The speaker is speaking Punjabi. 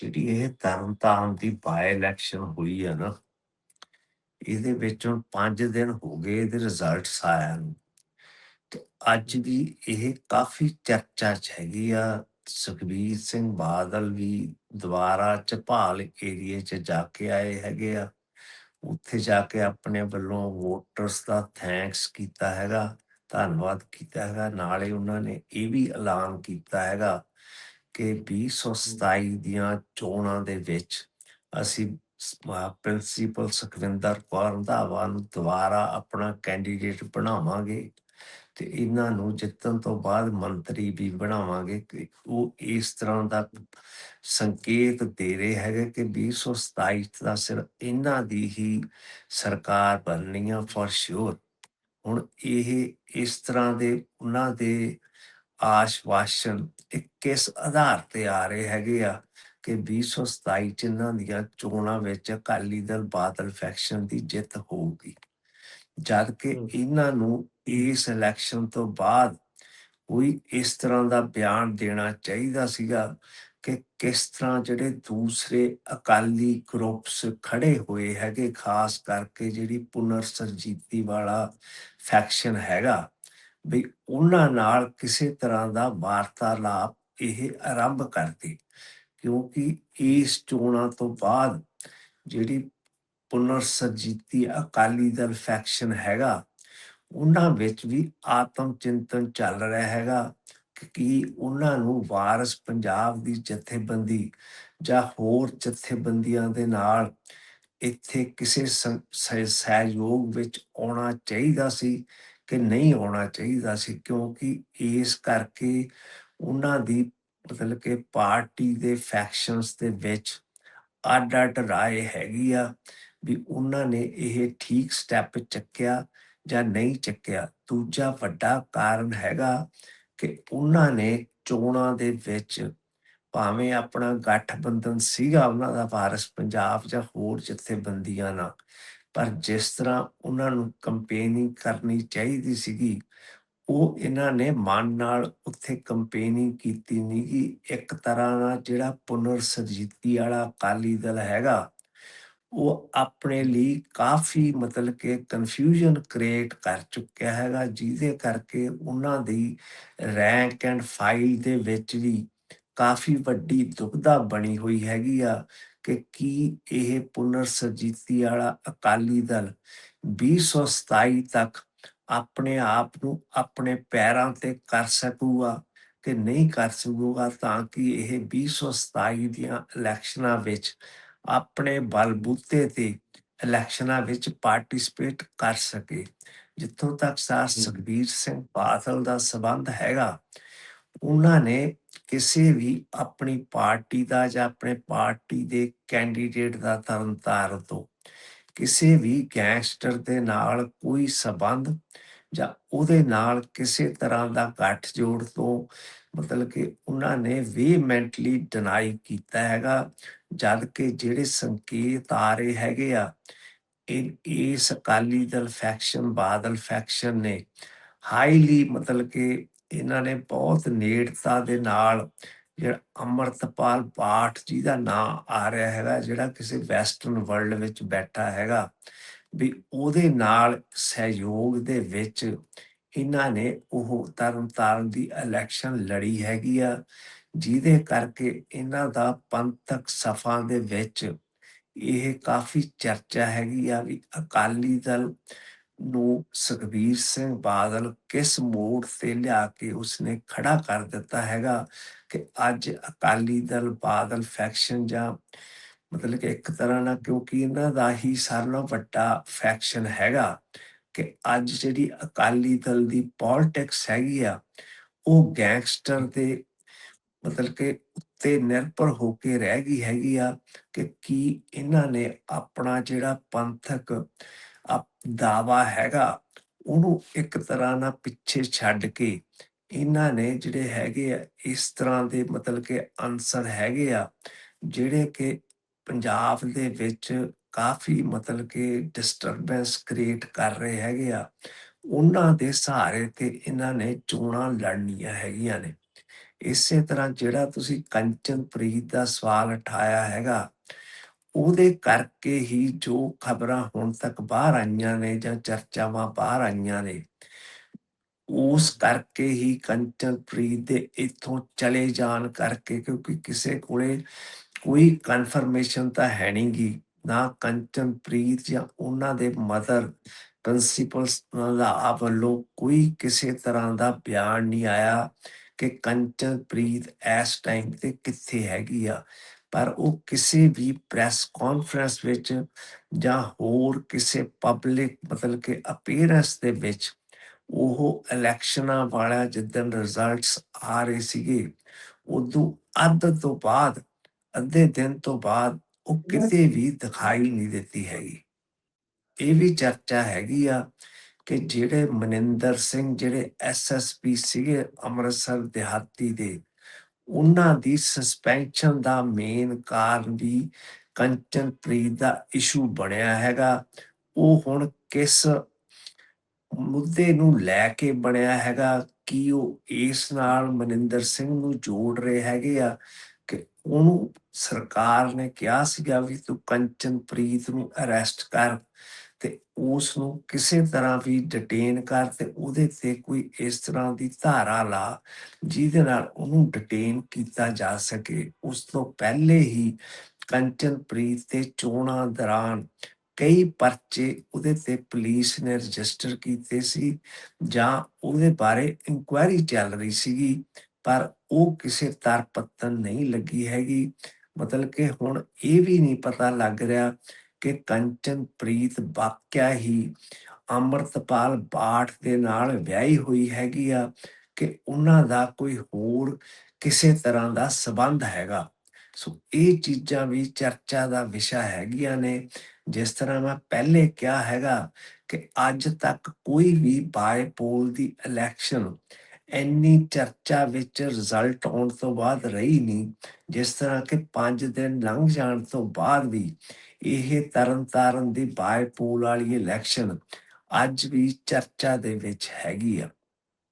ਜਿਹੜੀ ਇਹ ਤਰਨਤਾਰਨ ਦੀ ਬਾਈ ਇਲੈਕਸ਼ਨ ਹੋਈ ਆ ਨਾ ਇਹਦੇ ਵਿੱਚ ਹੁਣ 5 ਦਿਨ ਹੋ ਗਏ ਇਹਦੇ ਰਿਜ਼ਲਟਸ ਆਇਆ ਨੂੰ। ਤੇ ਅੱਜ ਵੀ ਇਹ ਕਾਫੀ ਚਰਚਾ ਚ ਹੈਗੀ ਆ ਸੁਖਬੀਰ ਸਿੰਘ ਬਾਦਲ ਵੀ ਦੁਬਾਰਾ ਚਪਾਲ ਏਰੀਏ ਚ ਜਾ ਕੇ ਆਏ ਹੈਗੇ ਆ। ਉੱਥੇ ਜਾ ਕੇ ਆਪਣੇ ਵੱਲੋਂ ਵੋਟਰਸ ਦਾ ਥੈਂਕਸ ਕੀਤਾ ਹੈਗਾ ਧੰਨਵਾਦ ਕੀਤਾ ਹੈਗਾ ਨਾਲੇ ਉਹਨਾਂ ਨੇ ਇਹ ਵੀ ਐਲਾਨ ਕੀਤਾ ਹੈਗਾ ਕਿ 2027 ਦੀਆਂ ਚੋਣਾਂ ਦੇ ਵਿੱਚ ਅਸੀਂ ਪ੍ਰਿੰਸੀਪਲ ਸੁਖਵਿੰਦਰ ਕੌਰ ਰੰਧਾਵਾ ਨੂੰ ਦੁਬਾਰਾ ਆਪਣਾ ਕੈਂਡੀਡੇਟ ਬਣਾਵਾਂਗੇ ਤੇ ਇਹਨਾਂ ਨੂੰ ਜਿੱਤਣ ਤੋਂ ਬਾਅਦ ਮੰਤਰੀ ਵੀ ਬਣਾਵਾਂਗੇ ਕਿ ਉਹ ਇਸ ਤਰ੍ਹਾਂ ਦਾ ਸੰਕੇਤ ਦੇ ਰਹੇ ਹੈਗੇ ਕਿ 2027 ਦਾ ਸਿਰ ਇਹਨਾਂ ਦੀ ਹੀ ਸਰਕਾਰ ਬਣਨੀ ਆ ਫॉर ਸ਼ੋਰ ਹੁਣ ਇਹ ਇਸ ਤਰ੍ਹਾਂ ਦੇ ਉਹਨਾਂ ਦੇ ਆਸ਼ਵਾਸਨ ਇਹ ਕਿਸ ਆਧਾਰ ਤੇ ਆ ਰਹੇ ਹੈਗੇ ਆ ਕਿ 2027 ਚ ਇਹਨਾਂ ਦੀਆਂ ਚੋਣਾਂ ਵਿੱਚ ਅਕਾਲੀ ਦਲ ਬਾਦਲ ਫੈਕਸ਼ਨ ਦੀ ਜਿੱਤ ਹੋਊਗੀ ਜਦ ਕਿ। ਇਹਨਾਂ ਨੂੰ ਇਸ ਇਲੈਕਸ਼ਨ ਤੋਂ ਬਾਅਦ ਕੋਈ ਇਸ ਤਰ੍ਹਾਂ ਦਾ ਬਿਆਨ ਦੇਣਾ ਚਾਹੀਦਾ ਸੀਗਾ ਕਿ ਕਿਸ ਤਰ੍ਹਾਂ ਜਿਹੜੇ ਦੂਸਰੇ ਅਕਾਲੀ ਗਰੁੱਪਸ ਖੜੇ ਹੋਏ ਹੈਗੇ ਖਾਸ ਕਰਕੇ ਜਿਹੜੀ ਪੁਨਰ ਸਰਜੀਤੀ ਵਾਲਾ ਫੈਕਸ਼ਨ ਹੈਗਾ ਵੀ ਉਹਨਾਂ ਨਾਲ ਕਿਸੇ ਤਰ੍ਹਾਂ ਦਾ ਵਾਰਤਾਲਾਪ ਇਹ ਆਰੰਭ ਕਰਦੇ ਕਿਉਂਕਿ ਇਸ ਚੋਣਾਂ ਤੋਂ ਬਾਅਦ ਜਿਹੜੀ ਪੁਨਰ ਸਰਜੀਤੀ ਅਕਾਲੀ ਦਲ ਫੈਕਸ਼ਨ ਹੈਗਾ, ਉਹਨਾਂ ਵਿੱਚ ਵੀ ਆਤਮ ਚਿੰਤਨ ਚੱਲ ਰਿਹਾ ਹੈਗਾ ਕਿ ਉਹਨਾਂ ਨੂੰ ਵਾਰਸ ਪੰਜਾਬ ਦੀ ਜਥੇਬੰਦੀ ਜਾਂ ਹੋਰ ਜਥੇਬੰਦੀਆਂ ਦੇ ਨਾਲ ਇੱਥੇ ਕਿਸੇ ਸਹਿਯੋਗ ਵਿੱਚ ਆਉਣਾ ਚਾਹੀਦਾ ਸੀ ਕਿ ਨਹੀਂ ਆਉਣਾ ਚਾਹੀਦਾ ਸੀ ਕਿਉਂਕਿ ਇਸ ਕਰਕੇ ਉਹਨਾਂ ਦੀ ਮਤਲਬ ਕਿ ਪਾਰਟੀ ਦੇ ਫੈਕਸ਼ਨਸ ਦੇ ਵਿੱਚ ਅੱਡ ਅੱਡ ਰਾਏ ਹੈਗੀ ਆ ਵੀ ਉਹਨਾਂ ਨੇ ਇਹ ਠੀਕ ਸਟੈਪ ਚੱਕਿਆ ਜਾਂ ਨਹੀਂ ਚੱਕਿਆ। ਦੂਜਾ ਵੱਡਾ ਕਾਰਨ ਹੈਗਾ ਕਿ ਉਹਨਾਂ ਨੇ ਚੋਣਾਂ ਦੇ ਵਿੱਚ ਭਾਵੇਂ ਆਪਣਾ ਗੱਠਬੰਧਨ ਸੀਗਾ ਉਹਨਾਂ ਦਾ ਵਾਰਸ ਪੰਜਾਬ ਜਾਂ ਹੋਰ ਜਥੇਬੰਦੀਆਂ ਨਾਲ, ਪਰ ਜਿਸ ਤਰ੍ਹਾਂ ਉਹਨਾਂ ਨੂੰ ਕੰਪੇਨਿੰਗ ਕਰਨੀ ਚਾਹੀਦੀ ਸੀਗੀ, ਉਹ ਇਹਨਾਂ ਨੇ ਮਨ ਨਾਲ ਉੱਥੇ ਕੰਪੇਨਿੰਗ ਕੀਤੀ ਨਹੀਂ ਗੀ। ਇੱਕ ਤਰ੍ਹਾਂ ਦਾ ਜਿਹੜਾ ਪੁਨਰ ਸਰਜੀਤੀ ਵਾਲਾ ਅਕਾਲੀ ਦਲ ਹੈਗਾ, ਉਹ ਆਪਣੇ ਲਈ ਕਾਫੀ ਮਤਲਬ ਕਿ ਕਨਫਿਊਜ਼ਨ ਕ੍ਰੀਏਟ ਕਰ ਚੁੱਕਿਆ ਹੈਗਾ, ਜਿਹਦੇ ਕਰਕੇ ਉਹਨਾਂ ਦੀ ਰੈਂਕ ਐਂਡ ਫਾਈਲ ਦੇ ਵਿੱਚ ਵੀ ਕਾਫੀ ਵੱਡੀ ਦੁਬਿਧਾ ਬਣੀ ਹੋਈ ਹੈਗੀ ਆ ਕਿ ਕੀ ਇਹ ਪੁਨਰ ਸਰਜੀਤੀ ਵਾਲਾ ਅਕਾਲੀ ਦਲ 2027 ਤੱਕ ਆਪਣੇ ਆਪ ਨੂੰ ਆਪਣੇ ਪੈਰਾਂ ਤੇ ਕਰ ਸਕੂਗਾ ਕਿ ਨਹੀਂ ਕਰ ਸਕੂਗਾ ਤਾਂ ਕਿ ਇਹ 2027 ਦੀਆਂ ਇਲੈਕਸ਼ਨਾਂ ਵਿੱਚ ਆਪਣੇ ਬਲਬੂਤੇ ਤੇ ਇਲੈਕਸ਼ਨਾਂ ਵਿੱਚ ਪਾਰਟਿਸਿਪੇਟ ਕਰ ਸਕੇ। ਜਿੱਥੋਂ ਤੱਕ ਸਾ ਸੁਖਬੀਰ ਸਿੰਘ ਬਾਦਲ ਦਾ ਸਬੰਧ ਹੈਗਾ ਉਹਨਾਂ ਨੇ ਕਿਸੇ ਵੀ ਆਪਣੀ ਪਾਰਟੀ ਦਾ ਜਾਂ ਆਪਣੇ ਪਾਰਟੀ ਦੇ ਕੈਂਡੀਡੇਟ ਦਾ ਤਰਨਤਾਰਨ ਤੋਂ ਕਿਸੇ ਵੀ ਗੈਂਗਸਟਰ ਦੇ ਨਾਲ ਕੋਈ ਸਬੰਧ ਜਾਂ ਉਹਦੇ ਨਾਲ ਕਿਸੇ ਤਰ੍ਹਾਂ ਦਾ ਗੱਠ ਜੋੜ ਤੋਂ ਮਤਲਬ ਕਿ ਉਹਨਾਂ ਨੇ ਵੀ ਮੈਂਟਲੀ ਡਿਨਾਈ ਕੀਤਾ ਹੈਗਾ ਜਦ ਕਿ ਜਿਹੜੇ ਸੰਕੇਤ ਆ ਰਹੇ ਹੈਗੇ ਆ, ਇਹ ਇਸ ਅਕਾਲੀ ਦਲ ਫੈਕਸ਼ਨ ਬਾਦਲ ਫੈਕਸ਼ਨ ਨੇ ਹਾਈਲੀ ਮਤਲਬ ਕਿ ਇਹਨਾਂ ਨੇ ਬਹੁਤ ਨੇੜਤਾ ਦੇ ਨਾਲ ਜਿਹੜਾ ਅਮਰਤਪਾਲ ਪਾਠ ਜੀ ਦਾ ਨਾਮ ਆ ਰਿਹਾ ਹੈਗਾ, ਜਿਹੜਾ ਕਿਸੇ ਵੈਸਟਰਨ ਵਰਲਡ ਵਿੱਚ ਬੈਠਾ ਹੈਗਾ, ਵੀ ਉਹਦੇ ਨਾਲ ਸਹਿਯੋਗ ਦੇ ਵਿੱਚ ਇਹਨਾਂ ਨੇ ਉਹ ਤਰਨਤਾਰਨ ਦੀ ਇਲੈਕਸ਼ਨ ਲੜੀ ਹੈਗੀ ਆ, ਜਿਹਦੇ ਕਰਕੇ ਇਹਨਾਂ ਦਾ ਪੰਥਕ ਸਫਾ ਦੇ ਵਿੱਚ ਇਹ ਕਾਫੀ ਚਰਚਾ ਹੈਗੀ ਆ ਵੀ ਅਕਾਲੀ ਦਲ ਨੂੰ ਸੁਖਬੀਰ ਸਿੰਘ ਬਾਦਲ ਕਿਸ ਮੋੜ ਤੇ ਲਿਆ ਕੇ ਉਸਨੇ ਖੜਾ ਕਰ ਦਿੱਤਾ ਹੈਗਾ ਕਿ ਅੱਜ ਅਕਾਲੀ ਦਲ ਬਾਦਲ ਫੈਕਸ਼ਨ ਜਾਂ ਮਤਲਬ ਕਿ ਇੱਕ ਤਰ੍ਹਾਂ ਨਾਲ ਕਿਉਂਕਿ ਇਹਨਾਂ ਦਾ ਹੀ ਸਾਰਿਆਂ ਵੱਡਾ ਫੈਕਸ਼ਨ ਹੈਗਾ ਕਿ ਅੱਜ ਜਿਹੜੀ ਅਕਾਲੀ ਦਲ ਦੀ ਪੋਲਿਟਿਕਸ ਹੈਗੀ ਆ, ਉਹ ਗੈਂਗਸਟਰ ਦੇ ਮਤਲਬ ਕਿ ਉੱਤੇ ਨਿਰਭਰ ਹੋ ਕੇ ਰਹਿ ਗਈ ਹੈਗੀ ਆ ਕਿ ਕੀ ਇਹਨਾਂ ਨੇ ਆਪਣਾ ਜਿਹੜਾ ਪੰਥਕ ਦਾਵਾ ਹੈਗਾ, ਉਹਨੂੰ ਇੱਕ ਤਰ੍ਹਾਂ ਨਾਲ ਪਿੱਛੇ ਛੱਡ ਕੇ ਇਹਨਾਂ ਨੇ ਜਿਹੜੇ ਹੈਗੇ ਆ, ਇਸ ਤਰ੍ਹਾਂ ਦੇ ਮਤਲਬ ਕਿ ਅਨਸਰ ਹੈਗੇ ਆ, ਜਿਹੜੇ ਕਿ ਪੰਜਾਬ ਦੇ ਵਿੱਚ ਕਾਫੀ ਮਤਲਬ ਕਿ ਡਿਸਟਰਬੈਂਸ ਕ੍ਰੀਏਟ ਕਰ ਰਹੇ ਹੈਗੇ ਆ, ਉਹਨਾਂ ਦੇ ਸਹਾਰੇ ਤੇ ਇਹਨਾਂ ਨੇ ਚੋਣਾਂ ਲੜਨੀਆਂ ਹੈਗੀਆਂ ਨੇ। ਇਸੇ ਤਰ੍ਹਾਂ ਜਿਹੜਾ ਤੁਸੀਂ ਕੰਚਨਪ੍ਰੀਤ ਦਾ ਸਵਾਲ ਉਠਾਇਆ ਹੈਗਾ ਉਹਦੇ ਕਰਕੇ ਹੀ ਜੋ ਖਬਰਾਂ ਹੁਣ ਤੱਕ ਬਾਹਰ ਆਈਆਂ ਨੇ ਜਾਂ ਚਰਚਾਵਾਂ ਬਾਹਰ ਆਈਆਂ ਨੇ, ਉਸ ਕਰਕੇ ਹੀ ਕੰਚਨਪ੍ਰੀਤ ਦੇ ਇੱਥੋਂ ਚਲੇ ਜਾਣ ਕਰਕੇ ਕਿਉਂਕਿ ਕਿਸੇ ਕੋਲੇ ਕੋਈ ਕਨਫਰਮੇਸ਼ਨ ਤਾਂ ਹੈ ਨਹੀਂਗੀ ਨਾ ਕੰਚਨਪ੍ਰੀਤ ਜਾਂ ਉਹਨਾਂ ਦੇ ਮਦਰ ਪ੍ਰਿੰਸੀਪਲਸ ਦਾ ਵੱਲੋਂ ਕੋਈ ਕਿਸੇ ਤਰ੍ਹਾਂ ਦਾ ਬਿਆਨ ਨਹੀਂ ਆਇਆ ਕਿ ਕੰਚਨਪ੍ਰੀਤ ਇਸ ਟਾਈਮ ਤੇ ਕਿੱਥੇ ਹੈਗੀ ਆ। ਪਰ ਉਹ ਕਿਸੇ ਵੀ ਪ੍ਰੈਸ ਕਾਨਫਰੰਸ ਵਿੱਚ ਜਾਂ ਹੋਰ ਕਿਸੇ ਪਬਲਿਕ ਮਤਲਬ ਕਿ ਅਪੀਅਰੈਂਸ ਦੇ ਵਿੱਚ ਉਹ ਇਲੈਕਸ਼ਨਾਂ ਵਾਲਾ ਜਿੱਦਣ ਰਿਜ਼ਲਟਸ ਆ ਰਹੇ ਸੀਗੇ, ਉਦੋਂ ਅੱਧ ਤੋਂ ਬਾਅਦ, ਅੱਧੇ ਦਿਨ ਤੋਂ ਬਾਅਦ ਉਹ ਕਿਤੇ ਵੀ ਦਿਖਾਈ ਨਹੀਂ ਦਿੱਤੀ ਹੈਗੀ। ਇਹ ਵੀ ਚਰਚਾ ਹੈਗੀ ਆ ਕਿ ਜਿਹੜੇ ਮਨਿੰਦਰ ਸਿੰਘ, ਜਿਹੜੇ ਐਸਐਸਪੀ ਸੀਗੇ ਅੰਮ੍ਰਿਤਸਰ ਦਿਹਾਤੀ ਦੇ ਉਹਨਾਂ ਦੀ ਸਸਪੈਂਸ਼ਨ ਦਾ ਮੇਨ ਕਾਰਨ ਵੀ ਕੰਚਨਪ੍ਰੀਤ ਦਾ ਇਸ਼ੂ ਬਣਿਆ ਹੈਗਾ। ਉਹ ਹੁਣ ਕਿਸ ਮੁੱਦੇ ਨੂੰ ਲੈ ਕੇ ਬਣਿਆ ਹੈਗਾ, ਕਿ ਉਹ ਇਸ ਨਾਲ ਮਨਿੰਦਰ ਸਿੰਘ ਨੂੰ ਜੋੜ ਰਹੇ ਹੈਗੇ ਆ ਕਿ ਉਹਨੂੰ ਸਰਕਾਰ ਨੇ ਕਿਹਾ ਸੀਗਾ ਵੀ ਤੂੰ ਕੰਚਨਪ੍ਰੀਤ ਨੂੰ ਅਰੈਸਟ ਕਰ। ਤੇ ਉਸ ਨੂੰ ਕਿਸੇ ਤਰ੍ਹਾਂ ਵੀ ਡਿਟੇਨ ਕਰ ਤੇ ਉਹਦੇ ਤੇ ਕੋਈ ਇਸ ਤਰ੍ਹਾਂ ਦੀ ਧਾਰਾ ਲਾ, ਜਿਹਦੇ ਨਾਲ ਉਹਨੂੰ ਡਿਟੇਨ ਕੀਤਾ ਜਾ ਸਕੇ। ਉਸ ਤੋਂ ਪਹਿਲੇ ਹੀ ਕੰਚਨਪ੍ਰੀਤ ਤੇ ਚੋਣਾਂ ਦੌਰਾਨ ਕਈ ਪਰਚੇ ਉਹਦੇ ਤੇ ਪੁਲਿਸ ਨੇ ਰਜਿਸਟਰ ਕੀਤੇ ਸੀ, ਜਾਂ ਉਹਦੇ ਬਾਰੇ ਇਨਕੁਆਇਰੀ ਚੱਲ ਰਹੀ ਸੀਗੀ, ਪਰ ਉਹ ਕਿਸੇ ਤਰ ਪੱਤਨ ਨਹੀਂ ਲੱਗੀ ਹੈਗੀ। ਮਤਲਬ ਕਿ ਹੁਣ ਇਹ ਵੀ ਨਹੀਂ ਪਤਾ ਲੱਗ ਰਿਹਾ ਕਿ ਕੰਚਨਪ੍ਰੀਤ ਵਾਕਿਆ ਹੀ ਅੰਮ੍ਰਿਤਪਾਲ ਬਾਠ ਦੇ ਨਾਲ ਵਿਆਹੀ ਹੋਈ ਹੈਗੀ ਆ ਕਿ ਉਹਨਾਂ ਦਾ ਕੋਈ ਹੋਰ ਕਿਸੇ ਤਰ੍ਹਾਂ ਦਾ ਸਬੰਧ ਹੈਗਾ। ਸੋ ਇਹ ਚੀਜ਼ਾਂ ਵੀ ਚਰਚਾ ਦਾ ਵਿਸ਼ਾ ਹੈਗੀਆਂ ਨੇ। ਜਿਸ ਤਰ੍ਹਾਂ ਮੈਂ ਪਹਿਲੇ ਕਿਹਾ ਹੈਗਾ ਕਿ ਅੱਜ ਤੱਕ ਕੋਈ ਵੀ ਬਾਇਪੋਲ ਦੀ ਇਲੈਕਸ਼ਨ ਇੰਨੀ ਚਰਚਾ ਵਿੱਚ ਰਿਜ਼ਲਟ ਆਉਣ ਤੋਂ ਬਾਅਦ ਰਹੀ ਨਹੀਂ। ਜਿਸ ਤਰ੍ਹਾਂ ਕਿ 5 ਦਿਨ ਲੰਘ ਜਾਣ ਤੋਂ ਬਾਅਦ ਵੀ ਇਹ ਤਰਨਤਾਰਨ ਦੀ ਬਾਈਪੋਲ ਵਾਲੀ ਇਲੈਕਸ਼ਨ ਅੱਜ ਵੀ ਚਰਚਾ ਦੇ ਵਿੱਚ ਹੈਗੀ ਆ।